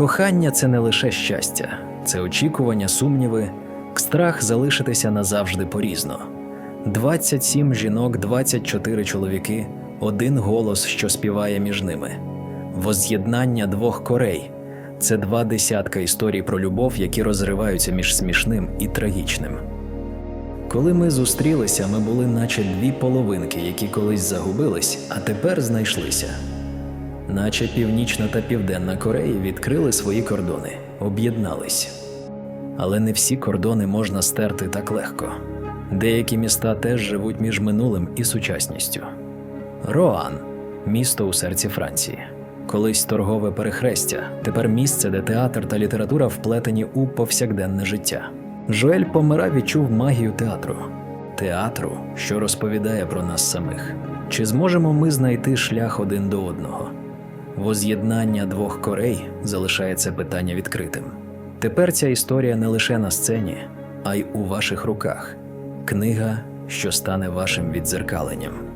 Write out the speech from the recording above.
Кохання це не лише щастя, це очікування, сумніви, страх залишитися назавжди порізно. 27 жінок, 24 чоловіки, один голос, що співає між ними. Воз'єднання двох корей це два десятка історій про любов, які розриваються між смішним і трагічним. Коли ми зустрілися, ми були наче дві половинки, які колись загубились, а тепер знайшлися. Наче Північна та Південна Кореї відкрили свої кордони, об'єднались. Але не всі кордони можна стерти так легко. Деякі міста теж живуть між минулим і сучасністю. Роан місто у серці Франції. Колись торгове перехрестя, тепер місце, де театр та література вплетені у повсякденне життя. Жоель Помера відчув магію театру, театру, що розповідає про нас самих. Чи зможемо ми знайти шлях один до одного? Воз'єднання двох корей залишається питання відкритим. Тепер ця історія не лише на сцені, а й у ваших руках. Книга, що стане вашим віддзеркаленням.